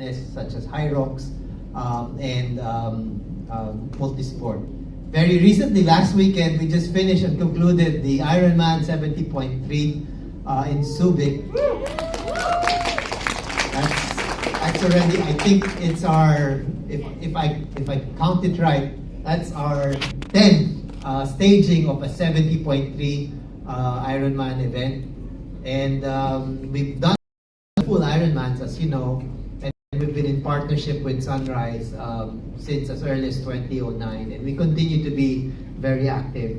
such as Hyrox um, and um, um, Multisport. Very recently, last weekend, we just finished and concluded the Ironman 70.3 uh, in Subic. That's, that's already, I think it's our, if, if I if I count it right, that's our 10th uh, staging of a 70.3 uh, Ironman event. And um, we've done full Ironmans, as you know, we've been in partnership with Sunrise um, since as early as 2009, and we continue to be very active.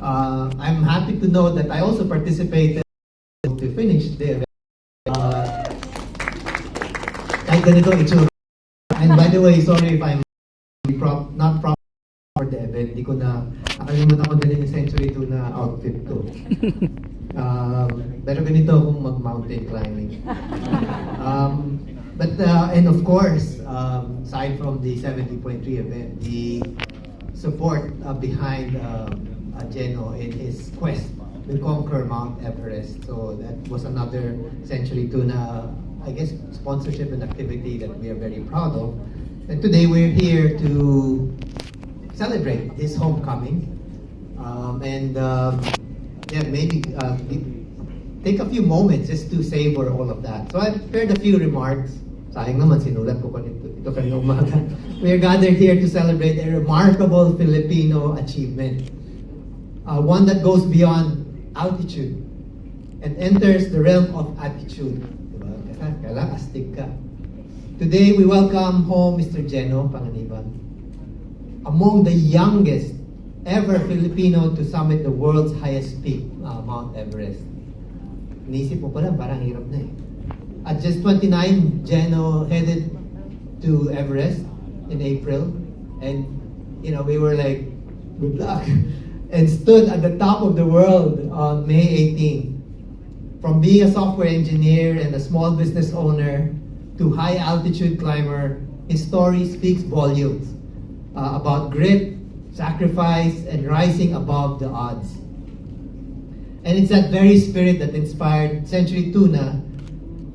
Uh, I'm happy to know that I also participated to finish the event. Uh, kahit ganito itsura. And by the way, sorry if I'm prop, not prop for the event. Hindi ko na, nakalimutan ko din yung Century 2 na outfit ko. Um, pero ganito akong mag-mountain climbing. Um, but, uh, and of course, um, aside from the 70.3 event, the support uh, behind um, uh, Geno in his quest to conquer Mount Everest. So that was another Century Tuna, I guess, sponsorship and activity that we are very proud of. And today we're here to celebrate his homecoming. Um, and um, yeah, maybe uh, take a few moments just to savor all of that. So I've prepared a few remarks. Sayang naman, sinulat ko pa nito, ito kanina umaga. We are gathered here to celebrate a remarkable Filipino achievement. Uh, one that goes beyond altitude and enters the realm of attitude. Diba? Kaya- Kailangan astig ka. Today, we welcome home Mr. Geno Panganiban, among the youngest ever Filipino to summit the world's highest peak, uh, Mount Everest. Inisip mo pala, parang hirap na eh. At just 29, Jeno headed to Everest in April. And, you know, we were like, good luck. And stood at the top of the world on May 18. From being a software engineer and a small business owner to high altitude climber, his story speaks volumes uh, about grit, sacrifice, and rising above the odds. And it's that very spirit that inspired Century Tuna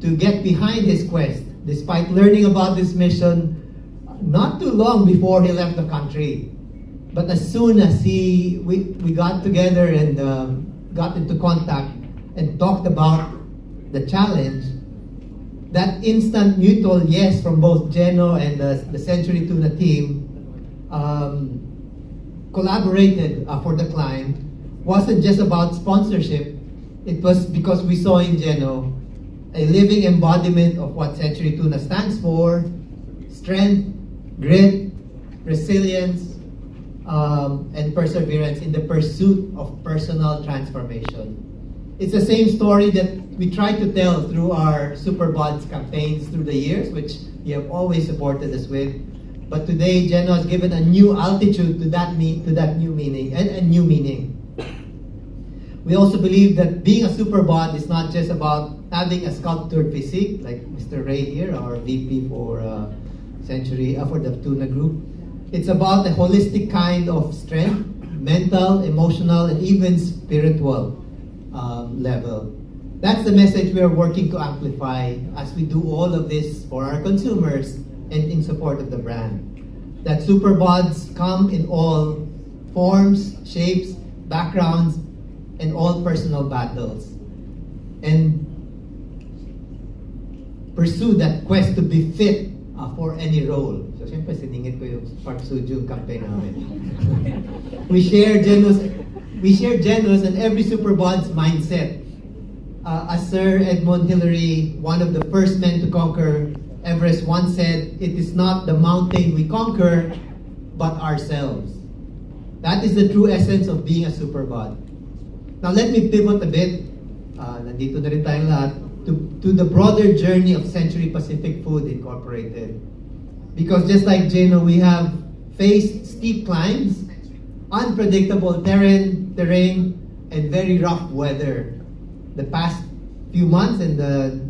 to get behind his quest, despite learning about this mission not too long before he left the country. But as soon as he we, we got together and um, got into contact and talked about the challenge, that instant mutual yes from both Geno and the, the Century Tuna team um, collaborated uh, for the climb wasn't just about sponsorship. It was because we saw in Geno a living embodiment of what Century Tuna stands for: strength, grit, resilience, um, and perseverance in the pursuit of personal transformation. It's the same story that we try to tell through our Super Bonds campaigns through the years, which you have always supported us with. But today, Geno has given a new altitude to that me- to that new meaning and a new meaning. We also believe that being a super bond is not just about having a sculptured physique, like Mr. Ray here, our VP for uh, Century, uh, for the Tuna Group. It's about a holistic kind of strength, mental, emotional, and even spiritual um, level. That's the message we are working to amplify as we do all of this for our consumers and in support of the brand. That super bonds come in all forms, shapes, backgrounds, and all personal battles. And pursue that quest to be fit uh, for any role. So, syempre, siningit ko yung Park Soo-joon campaign namin. we share Geno's, we share Geno's and every super bonds mindset. Uh, as Sir Edmund Hillary, one of the first men to conquer Everest, once said, "It is not the mountain we conquer, but ourselves." That is the true essence of being a super bond. Now let me pivot a bit. Uh, nandito na rin tayong lahat to, to the broader journey of Century Pacific Food Incorporated. Because just like Jano, we have faced steep climbs, unpredictable terrain, terrain, and very rough weather. The past few months and the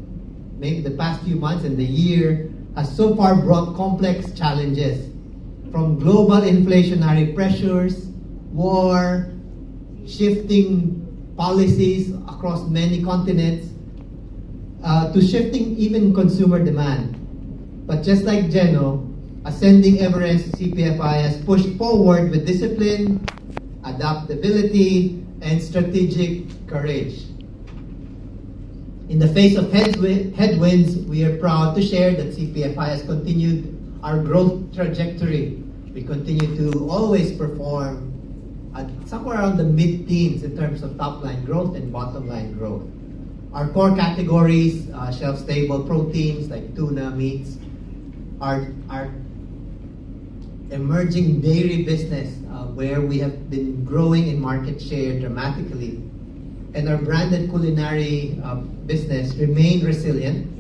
maybe the past few months and the year has so far brought complex challenges from global inflationary pressures, war, shifting policies across many continents, uh, to shifting even consumer demand. But just like Geno, Ascending Everest CPFI has pushed forward with discipline, adaptability, and strategic courage. In the face of headwinds, we are proud to share that CPFI has continued our growth trajectory. We continue to always perform somewhere around the mid-teens in terms of top-line growth and bottom-line growth. Our core categories, uh, shelf-stable proteins like tuna, meats, our, our emerging dairy business uh, where we have been growing in market share dramatically and our branded culinary uh, business remain resilient.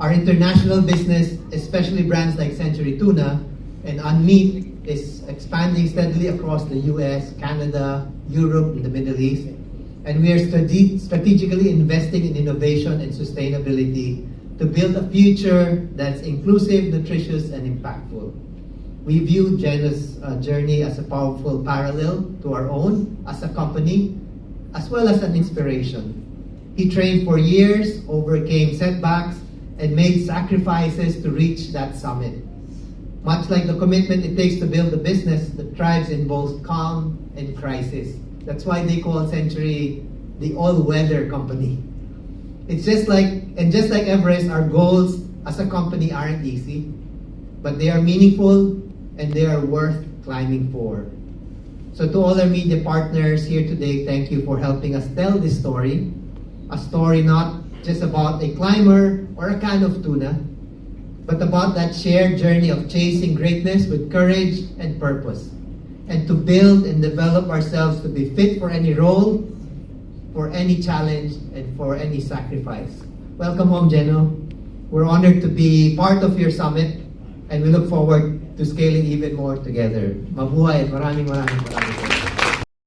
Our international business, especially brands like Century Tuna and Unmeat, is expanding steadily across the US, Canada, Europe, and the Middle East. And we are strate- strategically investing in innovation and sustainability to build a future that's inclusive, nutritious, and impactful. We view Jenna's uh, journey as a powerful parallel to our own as a company, as well as an inspiration. He trained for years, overcame setbacks, and made sacrifices to reach that summit. Much like the commitment it takes to build a business that thrives in both calm and crisis. That's why they call Century the all-weather company. It's just like, and just like Everest, our goals as a company aren't easy, but they are meaningful and they are worth climbing for. So to all our media partners here today, thank you for helping us tell this story. A story not just about a climber or a can of tuna, but about that shared journey of chasing greatness with courage and purpose. And to build and develop ourselves to be fit for any role, for any challenge, and for any sacrifice. Welcome home, Geno. We're honored to be part of your summit, and we look forward to scaling even more together. Mabuhay maraming maraming maraming.